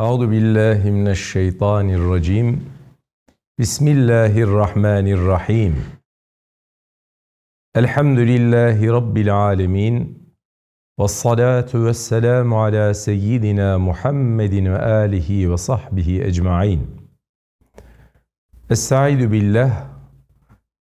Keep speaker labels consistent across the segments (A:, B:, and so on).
A: Euzu billahi mineşşeytanirracim. Bismillahirrahmanirrahim. Elhamdülillahi rabbil alamin. Ves salatu vesselamu ala seyyidina Muhammedin ve alihi ve sahbihi ecmaîn. Estaizu billah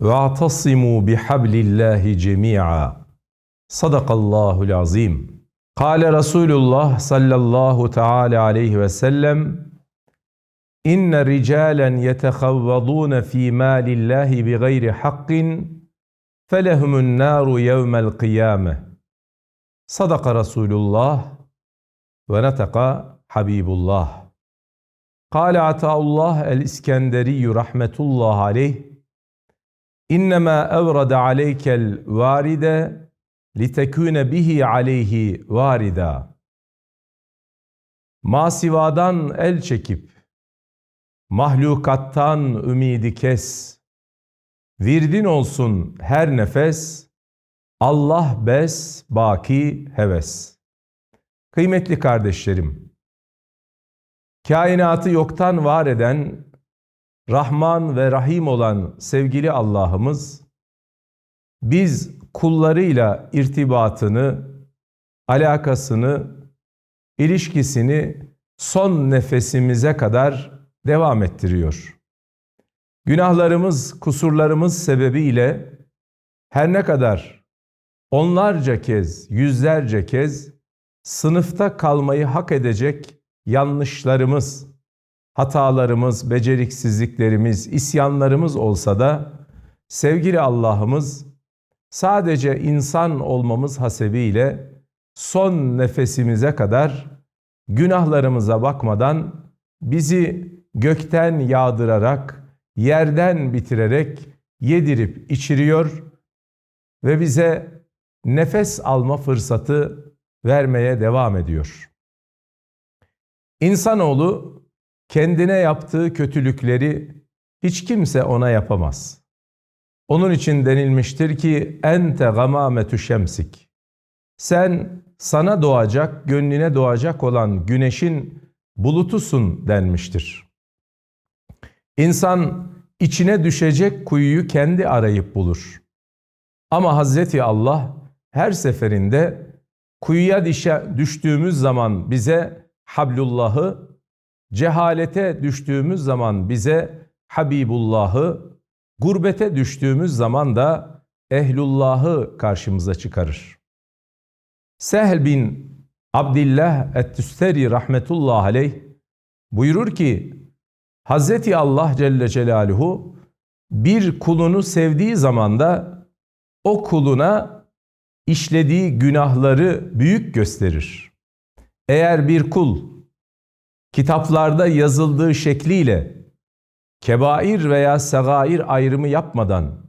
A: ve atasimu bihablillahi cemî'a. Sadakallahu'l azim. Kale Resulullah sallallahu teala aleyhi ve sellem İnne ricalen yetehavvadun fi malillahi bi gayri hakkin felehumun naru yevmel kıyame. Sadaka Resulullah ve nataka Habibullah. Kale Ataullah el-İskenderi rahmetullah aleyh İnnemâ evrada aleykel vâride litekûne bihi aleyhi varida. Masivadan el çekip, mahlukattan ümidi kes. Virdin olsun her nefes, Allah bes baki heves. Kıymetli kardeşlerim, kainatı yoktan var eden, Rahman ve Rahim olan sevgili Allah'ımız, biz kullarıyla irtibatını, alakasını, ilişkisini son nefesimize kadar devam ettiriyor. Günahlarımız, kusurlarımız sebebiyle her ne kadar onlarca kez, yüzlerce kez sınıfta kalmayı hak edecek yanlışlarımız, hatalarımız, beceriksizliklerimiz, isyanlarımız olsa da sevgili Allah'ımız sadece insan olmamız hasebiyle son nefesimize kadar günahlarımıza bakmadan bizi gökten yağdırarak, yerden bitirerek yedirip içiriyor ve bize nefes alma fırsatı vermeye devam ediyor. İnsanoğlu kendine yaptığı kötülükleri hiç kimse ona yapamaz. Onun için denilmiştir ki ente gamametü şemsik. Sen sana doğacak, gönlüne doğacak olan güneşin bulutusun denmiştir. İnsan içine düşecek kuyuyu kendi arayıp bulur. Ama Hazreti Allah her seferinde kuyuya düştüğümüz zaman bize Hablullah'ı, cehalete düştüğümüz zaman bize Habibullah'ı, Gurbete düştüğümüz zaman da ehlullahı karşımıza çıkarır. Sehl bin Abdillah et-Tüsteri rahmetullah aleyh buyurur ki Hazreti Allah Celle Celaluhu bir kulunu sevdiği zaman da o kuluna işlediği günahları büyük gösterir. Eğer bir kul kitaplarda yazıldığı şekliyle kebair veya segair ayrımı yapmadan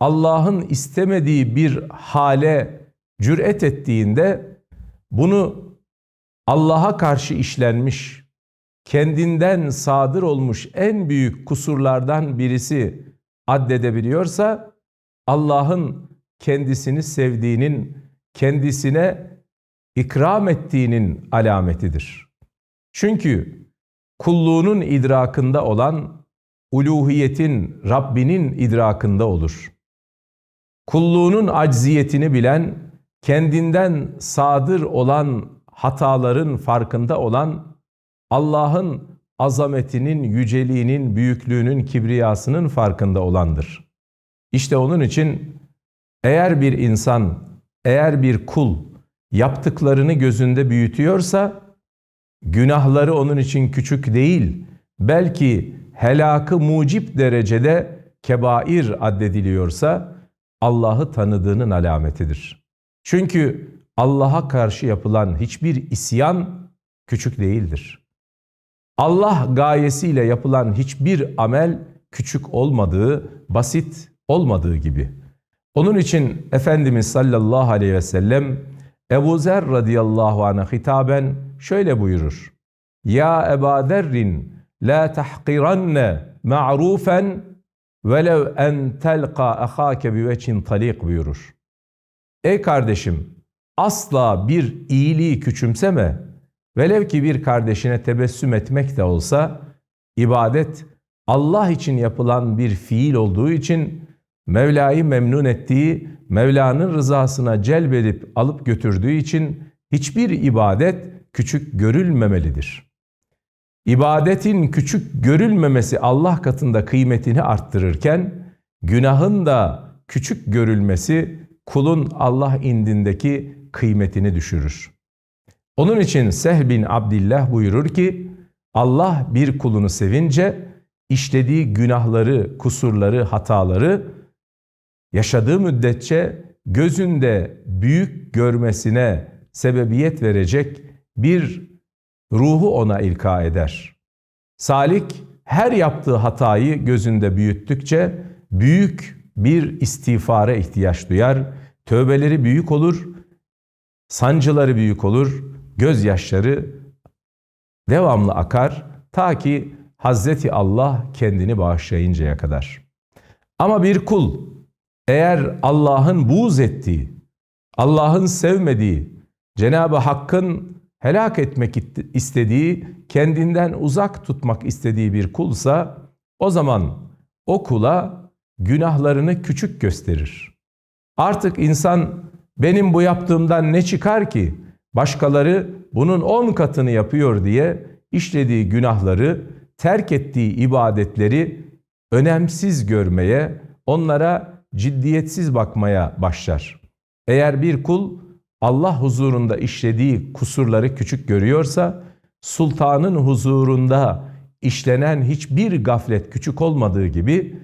A: Allah'ın istemediği bir hale cüret ettiğinde bunu Allah'a karşı işlenmiş, kendinden sadır olmuş en büyük kusurlardan birisi addedebiliyorsa Allah'ın kendisini sevdiğinin, kendisine ikram ettiğinin alametidir. Çünkü kulluğunun idrakında olan uluhiyetin Rabbinin idrakında olur. Kulluğunun acziyetini bilen, kendinden sadır olan hataların farkında olan, Allah'ın azametinin, yüceliğinin, büyüklüğünün, kibriyasının farkında olandır. İşte onun için eğer bir insan, eğer bir kul yaptıklarını gözünde büyütüyorsa, günahları onun için küçük değil, belki helakı mucip derecede kebair addediliyorsa Allah'ı tanıdığının alametidir. Çünkü Allah'a karşı yapılan hiçbir isyan küçük değildir. Allah gayesiyle yapılan hiçbir amel küçük olmadığı, basit olmadığı gibi. Onun için Efendimiz sallallahu aleyhi ve sellem Ebu Zer radıyallahu anh'a hitaben şöyle buyurur. Ya Eba Zerrin la tahqiranne ma'rufen velev en telqa ahake bi veçin talik buyurur. Ey kardeşim asla bir iyiliği küçümseme. Velev ki bir kardeşine tebessüm etmek de olsa ibadet Allah için yapılan bir fiil olduğu için Mevla'yı memnun ettiği, Mevla'nın rızasına celbedip alıp götürdüğü için hiçbir ibadet küçük görülmemelidir. İbadetin küçük görülmemesi Allah katında kıymetini arttırırken, günahın da küçük görülmesi kulun Allah indindeki kıymetini düşürür. Onun için Seh bin Abdillah buyurur ki, Allah bir kulunu sevince işlediği günahları, kusurları, hataları yaşadığı müddetçe gözünde büyük görmesine sebebiyet verecek bir ruhu ona ilka eder. Salik her yaptığı hatayı gözünde büyüttükçe büyük bir istiğfara ihtiyaç duyar. Tövbeleri büyük olur, sancıları büyük olur, gözyaşları devamlı akar ta ki Hazreti Allah kendini bağışlayıncaya kadar. Ama bir kul eğer Allah'ın buğz ettiği, Allah'ın sevmediği, Cenab-ı Hakk'ın helak etmek istediği, kendinden uzak tutmak istediği bir kulsa o zaman o kula günahlarını küçük gösterir. Artık insan benim bu yaptığımdan ne çıkar ki başkaları bunun on katını yapıyor diye işlediği günahları, terk ettiği ibadetleri önemsiz görmeye, onlara ciddiyetsiz bakmaya başlar. Eğer bir kul Allah huzurunda işlediği kusurları küçük görüyorsa, sultanın huzurunda işlenen hiçbir gaflet küçük olmadığı gibi,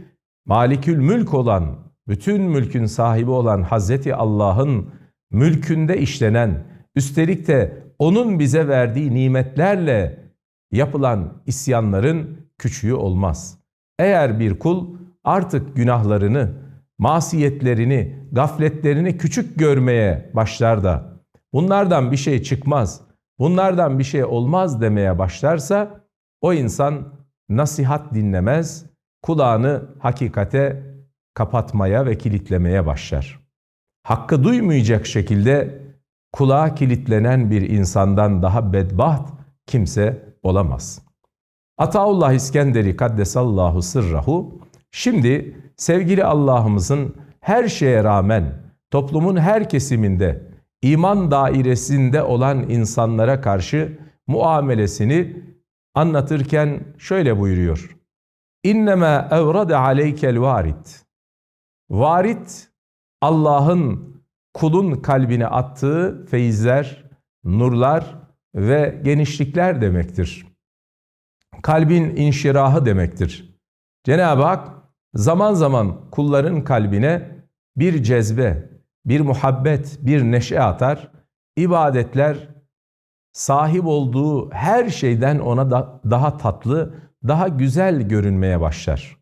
A: Malikül Mülk olan, bütün mülkün sahibi olan Hazreti Allah'ın mülkünde işlenen, üstelik de onun bize verdiği nimetlerle yapılan isyanların küçüğü olmaz. Eğer bir kul artık günahlarını, masiyetlerini, gafletlerini küçük görmeye başlar da bunlardan bir şey çıkmaz, bunlardan bir şey olmaz demeye başlarsa o insan nasihat dinlemez, kulağını hakikate kapatmaya ve kilitlemeye başlar. Hakkı duymayacak şekilde kulağa kilitlenen bir insandan daha bedbaht kimse olamaz. Ataullah İskenderi Kaddesallahu sırrahu şimdi sevgili Allah'ımızın her şeye rağmen toplumun her kesiminde iman dairesinde olan insanlara karşı muamelesini anlatırken şöyle buyuruyor. İnnemâ evrade aleykel varit. Varit Allah'ın kulun kalbine attığı feyizler, nurlar ve genişlikler demektir. Kalbin inşirahı demektir. Cenab-ı Hak zaman zaman kulların kalbine bir cezbe, bir muhabbet, bir neşe atar. İbadetler sahip olduğu her şeyden ona da, daha tatlı, daha güzel görünmeye başlar.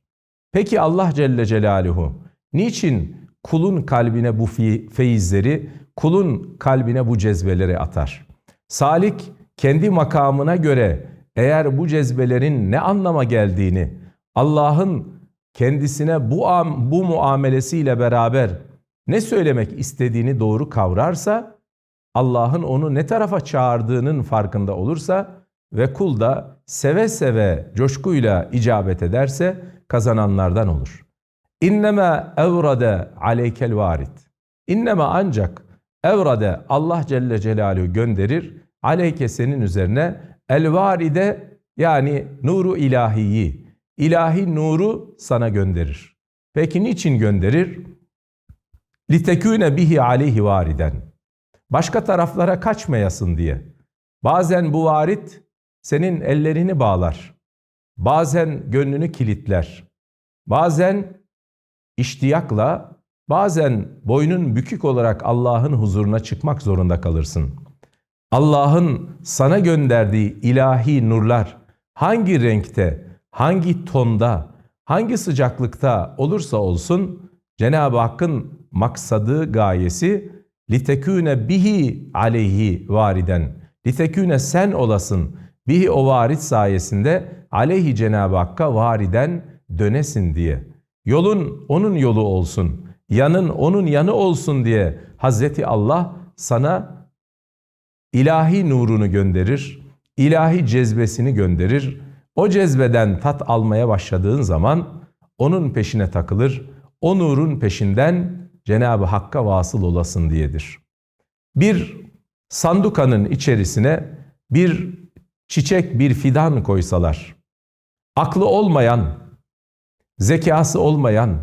A: Peki Allah Celle Celaluhu niçin kulun kalbine bu feyizleri, kulun kalbine bu cezbeleri atar? Salik kendi makamına göre eğer bu cezbelerin ne anlama geldiğini, Allah'ın kendisine bu bu muamelesiyle beraber ne söylemek istediğini doğru kavrarsa, Allah'ın onu ne tarafa çağırdığının farkında olursa ve kul da seve seve coşkuyla icabet ederse kazananlardan olur. İnneme evrade aleykel varit. İnneme ancak evrade Allah Celle Celaluhu gönderir aleyke senin üzerine el varide yani nuru ilahiyi ilahi nuru sana gönderir. Peki niçin gönderir? Litekûne bihi aleyhi variden. Başka taraflara kaçmayasın diye. Bazen bu varit senin ellerini bağlar. Bazen gönlünü kilitler. Bazen iştiyakla, bazen boynun bükük olarak Allah'ın huzuruna çıkmak zorunda kalırsın. Allah'ın sana gönderdiği ilahi nurlar hangi renkte, hangi tonda, hangi sıcaklıkta olursa olsun Cenab-ı Hakk'ın maksadı, gayesi litekûne bihi aleyhi variden. Litekûne sen olasın. Bihi o varit sayesinde aleyhi Cenab-ı Hakk'a variden dönesin diye. Yolun onun yolu olsun. Yanın onun yanı olsun diye Hazreti Allah sana ilahi nurunu gönderir ilahi cezbesini gönderir. O cezbeden tat almaya başladığın zaman onun peşine takılır. O nurun peşinden Cenab-ı Hakk'a vasıl olasın diyedir. Bir sandukanın içerisine bir çiçek, bir fidan koysalar, aklı olmayan, zekası olmayan,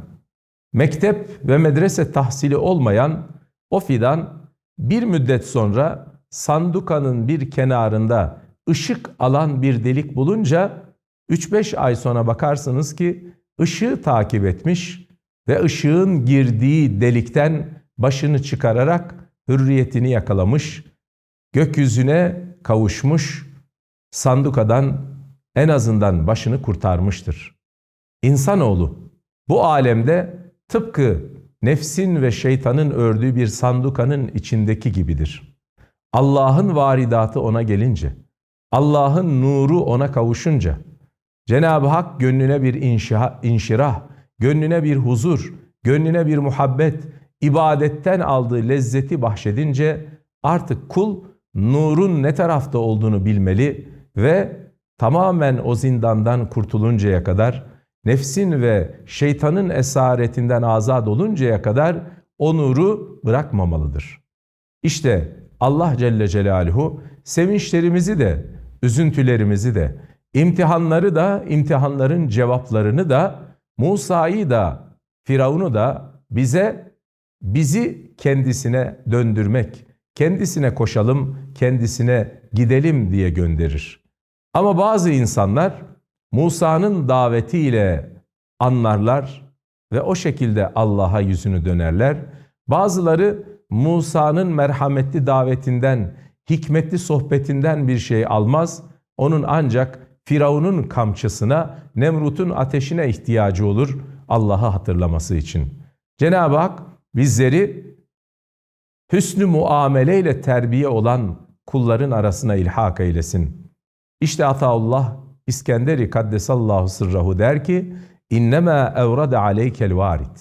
A: mektep ve medrese tahsili olmayan o fidan bir müddet sonra sandukanın bir kenarında ışık alan bir delik bulunca 3-5 ay sonra bakarsınız ki ışığı takip etmiş ve ışığın girdiği delikten başını çıkararak hürriyetini yakalamış, gökyüzüne kavuşmuş, sandukadan en azından başını kurtarmıştır. İnsanoğlu bu alemde tıpkı nefsin ve şeytanın ördüğü bir sandukanın içindeki gibidir. Allah'ın varidatı ona gelince, Allah'ın nuru ona kavuşunca, Cenab-ı Hak gönlüne bir inşa, inşirah, gönlüne bir huzur, gönlüne bir muhabbet, ibadetten aldığı lezzeti bahşedince artık kul nurun ne tarafta olduğunu bilmeli ve tamamen o zindandan kurtuluncaya kadar, nefsin ve şeytanın esaretinden azad oluncaya kadar o nuru bırakmamalıdır. İşte Allah Celle Celaluhu sevinçlerimizi de, üzüntülerimizi de, imtihanları da, imtihanların cevaplarını da, Musa'yı da, Firavun'u da bize, bizi kendisine döndürmek, kendisine koşalım, kendisine gidelim diye gönderir. Ama bazı insanlar Musa'nın davetiyle anlarlar ve o şekilde Allah'a yüzünü dönerler. Bazıları Musa'nın merhametli davetinden, hikmetli sohbetinden bir şey almaz. Onun ancak Firavun'un kamçısına, Nemrut'un ateşine ihtiyacı olur Allah'ı hatırlaması için. Cenab-ı Hak bizleri hüsnü muameleyle terbiye olan kulların arasına ilhak eylesin. İşte Ataullah İskenderi Kaddesallahu sırrahu der ki İnnemâ evrade aleykel varid.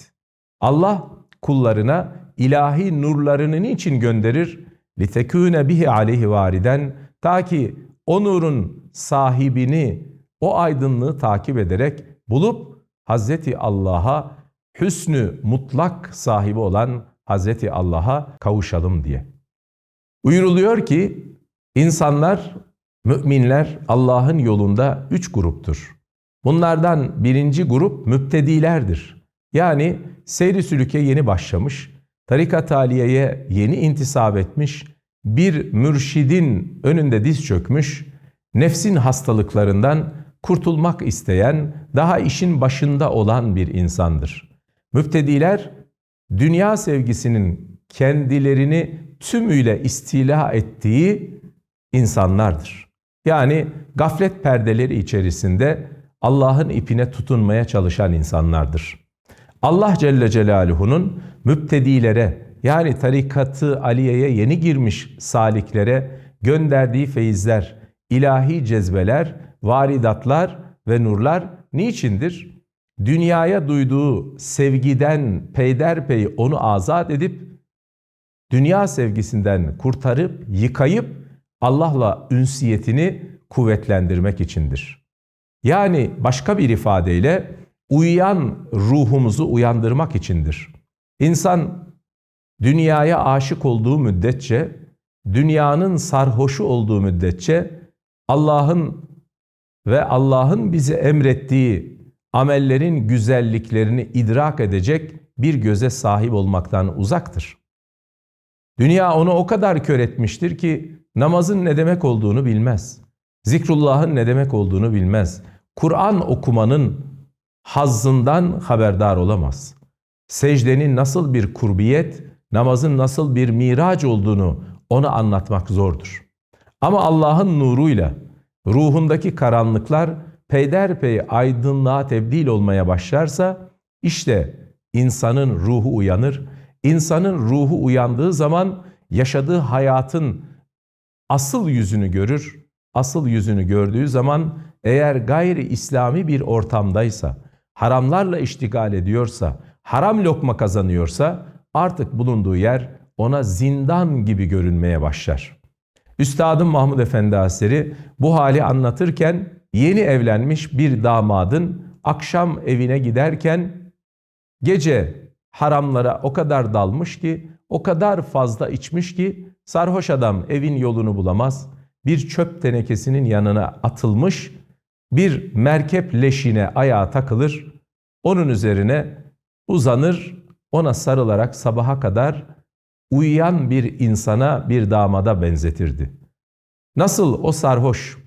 A: Allah kullarına ilahi nurlarını niçin gönderir? Litekûne bihi aleyhi variden ta ki o nurun sahibini o aydınlığı takip ederek bulup Hazreti Allah'a hüsnü mutlak sahibi olan Hazreti Allah'a kavuşalım diye. Buyuruluyor ki insanlar, müminler Allah'ın yolunda üç gruptur. Bunlardan birinci grup müptedilerdir. Yani seyri sülüke yeni başlamış, tarikat aliyeye yeni intisap etmiş, bir mürşidin önünde diz çökmüş, nefsin hastalıklarından kurtulmak isteyen, daha işin başında olan bir insandır. Müptediler, dünya sevgisinin kendilerini tümüyle istila ettiği insanlardır. Yani gaflet perdeleri içerisinde Allah'ın ipine tutunmaya çalışan insanlardır. Allah Celle Celaluhu'nun müptedilere yani tarikatı Aliye'ye yeni girmiş saliklere gönderdiği feyizler, ilahi cezbeler, varidatlar ve nurlar niçindir? Dünyaya duyduğu sevgiden peyderpey onu azat edip, dünya sevgisinden kurtarıp, yıkayıp Allah'la ünsiyetini kuvvetlendirmek içindir. Yani başka bir ifadeyle uyuyan ruhumuzu uyandırmak içindir. İnsan dünyaya aşık olduğu müddetçe, dünyanın sarhoşu olduğu müddetçe Allah'ın ve Allah'ın bize emrettiği amellerin güzelliklerini idrak edecek bir göze sahip olmaktan uzaktır. Dünya onu o kadar kör etmiştir ki namazın ne demek olduğunu bilmez. Zikrullah'ın ne demek olduğunu bilmez. Kur'an okumanın hazzından haberdar olamaz. Secdenin nasıl bir kurbiyet, namazın nasıl bir miraç olduğunu ona anlatmak zordur. Ama Allah'ın nuruyla ruhundaki karanlıklar peyderpey aydınlığa tebdil olmaya başlarsa işte insanın ruhu uyanır. İnsanın ruhu uyandığı zaman yaşadığı hayatın asıl yüzünü görür. Asıl yüzünü gördüğü zaman eğer gayri İslami bir ortamdaysa, haramlarla iştigal ediyorsa, haram lokma kazanıyorsa artık bulunduğu yer ona zindan gibi görünmeye başlar. Üstadım Mahmud Efendi Hazretleri bu hali anlatırken yeni evlenmiş bir damadın akşam evine giderken gece haramlara o kadar dalmış ki, o kadar fazla içmiş ki sarhoş adam evin yolunu bulamaz. Bir çöp tenekesinin yanına atılmış, bir merkep leşine ayağa takılır, onun üzerine uzanır, ona sarılarak sabaha kadar uyuyan bir insana, bir damada benzetirdi. Nasıl o sarhoş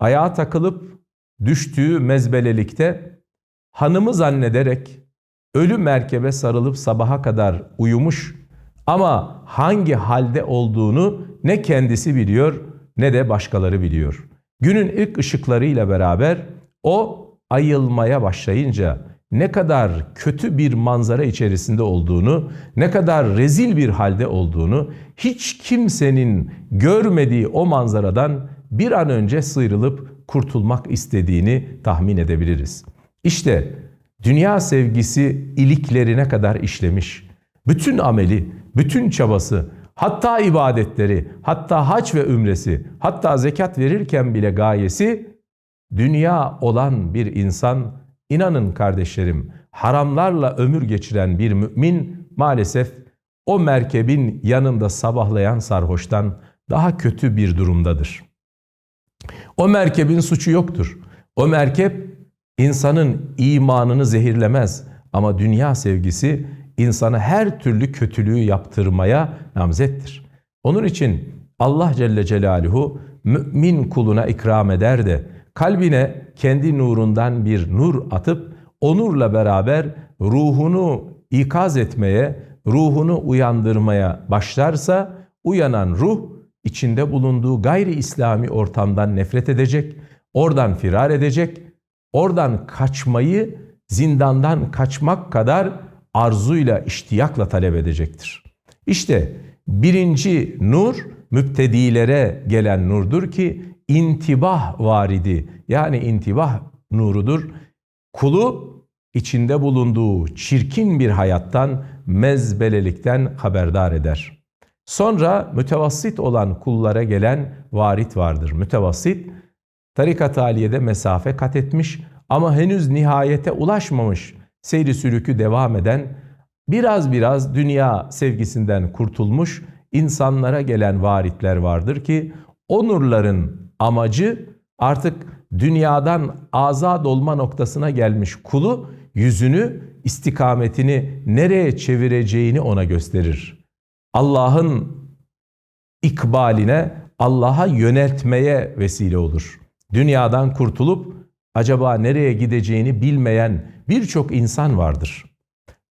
A: ayağa takılıp düştüğü mezbelelikte hanımı zannederek ölü merkebe sarılıp sabaha kadar uyumuş ama hangi halde olduğunu ne kendisi biliyor ne de başkaları biliyor. Günün ilk ışıklarıyla beraber o ayılmaya başlayınca ne kadar kötü bir manzara içerisinde olduğunu, ne kadar rezil bir halde olduğunu, hiç kimsenin görmediği o manzaradan bir an önce sıyrılıp kurtulmak istediğini tahmin edebiliriz. İşte dünya sevgisi iliklerine kadar işlemiş. Bütün ameli, bütün çabası, hatta ibadetleri, hatta hac ve ümresi, hatta zekat verirken bile gayesi dünya olan bir insan, inanın kardeşlerim, haramlarla ömür geçiren bir mümin maalesef o merkebin yanında sabahlayan sarhoştan daha kötü bir durumdadır. O merkebin suçu yoktur. O merkep insanın imanını zehirlemez ama dünya sevgisi insana her türlü kötülüğü yaptırmaya namzettir. Onun için Allah Celle Celaluhu mümin kuluna ikram eder de kalbine kendi nurundan bir nur atıp o nurla beraber ruhunu ikaz etmeye, ruhunu uyandırmaya başlarsa uyanan ruh içinde bulunduğu gayri İslami ortamdan nefret edecek, oradan firar edecek, oradan kaçmayı zindandan kaçmak kadar arzuyla, iştiyakla talep edecektir. İşte birinci nur müptedilere gelen nurdur ki intibah varidi yani intibah nurudur. Kulu içinde bulunduğu çirkin bir hayattan, mezbelelikten haberdar eder. Sonra mütevassit olan kullara gelen varit vardır. Mütevassit, tarikat aliyede mesafe kat etmiş ama henüz nihayete ulaşmamış seyri sülükü devam eden, biraz biraz dünya sevgisinden kurtulmuş insanlara gelen varitler vardır ki o nurların amacı artık dünyadan azad olma noktasına gelmiş kulu yüzünü, istikametini nereye çevireceğini ona gösterir. Allah'ın ikbaline, Allah'a yöneltmeye vesile olur. Dünyadan kurtulup acaba nereye gideceğini bilmeyen birçok insan vardır.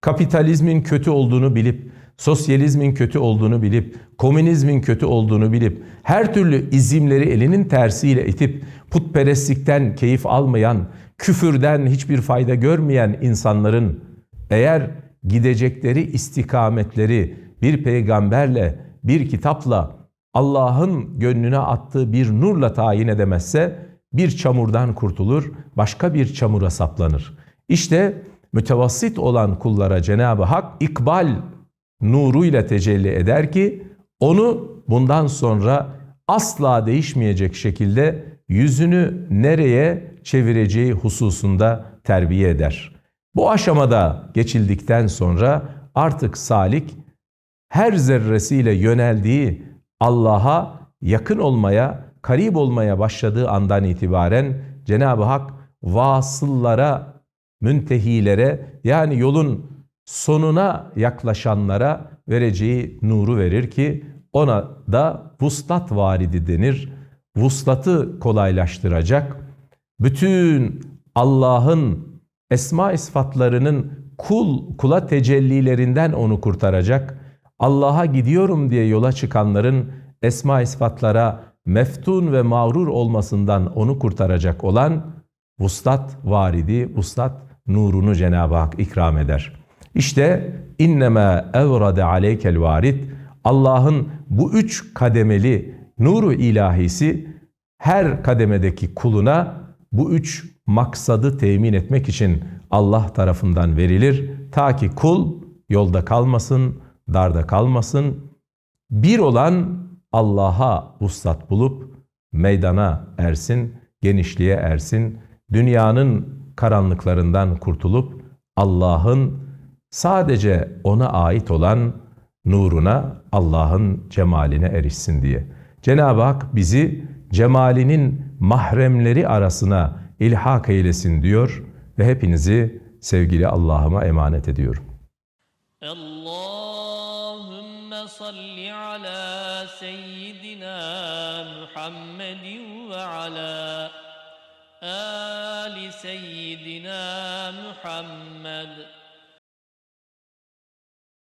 A: Kapitalizmin kötü olduğunu bilip, sosyalizmin kötü olduğunu bilip, komünizmin kötü olduğunu bilip, her türlü izimleri elinin tersiyle itip, putperestlikten keyif almayan, küfürden hiçbir fayda görmeyen insanların eğer gidecekleri istikametleri bir peygamberle, bir kitapla, Allah'ın gönlüne attığı bir nurla tayin edemezse bir çamurdan kurtulur, başka bir çamura saplanır. İşte mütevassit olan kullara Cenab-ı Hak ikbal nuruyla tecelli eder ki onu bundan sonra asla değişmeyecek şekilde yüzünü nereye çevireceği hususunda terbiye eder. Bu aşamada geçildikten sonra artık salik her zerresiyle yöneldiği Allah'a yakın olmaya, karib olmaya başladığı andan itibaren Cenab-ı Hak vasıllara, müntehilere yani yolun sonuna yaklaşanlara vereceği nuru verir ki ona da vuslat varidi denir. Vuslatı kolaylaştıracak. Bütün Allah'ın esma sıfatlarının kul kula tecellilerinden onu kurtaracak. Allah'a gidiyorum diye yola çıkanların esma sıfatlara meftun ve mağrur olmasından onu kurtaracak olan vuslat varidi, vuslat nurunu Cenab-ı Hak ikram eder. İşte inneme evrade aleykel varid Allah'ın bu üç kademeli nuru ilahisi her kademedeki kuluna bu üç maksadı temin etmek için Allah tarafından verilir. Ta ki kul yolda kalmasın, darda kalmasın. Bir olan Allah'a vuslat bulup meydana ersin, genişliğe ersin, dünyanın karanlıklarından kurtulup Allah'ın Sadece ona ait olan nuruna, Allah'ın cemaline erişsin diye. Cenab-ı Hak bizi cemalinin mahremleri arasına ilhak eylesin diyor ve hepinizi sevgili Allah'ıma emanet ediyorum.
B: Allahümme salli ala seyyidina Muhammedin ve ala ali seyyidina Muhammed.